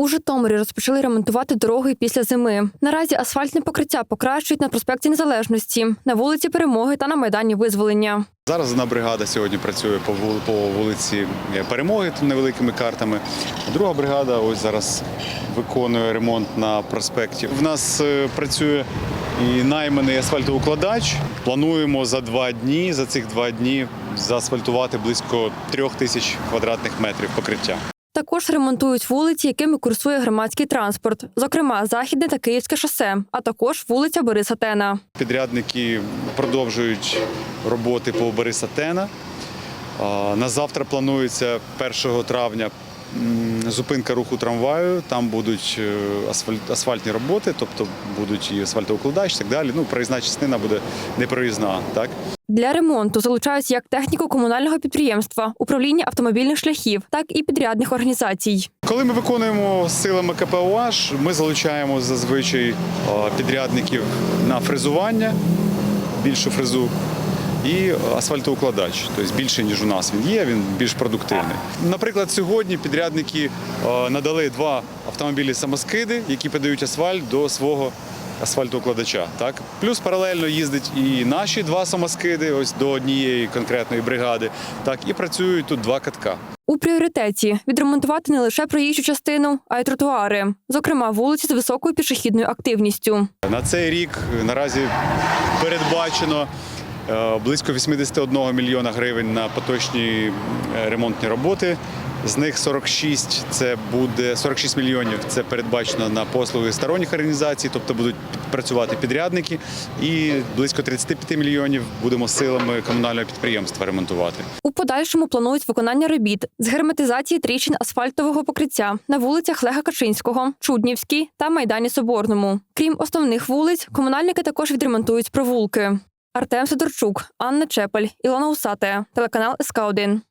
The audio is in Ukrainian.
У Житомирі розпочали ремонтувати дороги після зими. Наразі асфальтне покриття покращують на проспекті Незалежності, на вулиці Перемоги та на майдані Визволення. Зараз одна бригада сьогодні працює по вул- вулиці Перемоги тут невеликими картами. Друга бригада ось зараз виконує ремонт на проспекті. В нас е, працює і найманий асфальтоукладач. Плануємо за два дні, за цих два дні заасфальтувати близько трьох тисяч квадратних метрів покриття. Також ремонтують вулиці, якими курсує громадський транспорт, зокрема Західне та Київське шосе, а також вулиця Бориса Тена. Підрядники продовжують роботи по Бориса Тена. На завтра планується 1 травня зупинка руху трамваю. Там будуть е, асфальт, асфальтні роботи, тобто будуть і асфальтоукладач, і так далі. Ну, проїзна частина буде непроїзна. Так? Для ремонту залучають як техніку комунального підприємства, управління автомобільних шляхів, так і підрядних організацій. Коли ми виконуємо силами КПОАЖ, ми залучаємо зазвичай підрядників на фрезування, більшу фрезу. І асфальтоукладач, тобто більше ніж у нас він є, він більш продуктивний. Наприклад, сьогодні підрядники е, надали два автомобілі самоскиди, які подають асфальт до свого асфальтоукладача. Так плюс паралельно їздять і наші два самоскиди, ось до однієї конкретної бригади. Так і працюють тут два катка. У пріоритеті відремонтувати не лише проїжджу частину, а й тротуари, зокрема вулиці з високою пішохідною активністю. На цей рік наразі передбачено е, близько 81 мільйона гривень на поточні е, ремонтні роботи. З них 46 це буде 46 мільйонів. Це передбачено на послуги сторонніх організацій, тобто будуть працювати підрядники, і близько 35 мільйонів будемо силами комунального підприємства ремонтувати. У подальшому планують виконання робіт з герметизації тріщин асфальтового покриття на вулицях Лега Качинського, Чуднівській та Майдані Соборному. Крім основних вулиць, комунальники також відремонтують провулки. Артем Сидорчук, Анна Чепель, Ілона Усате, телеканал СК 1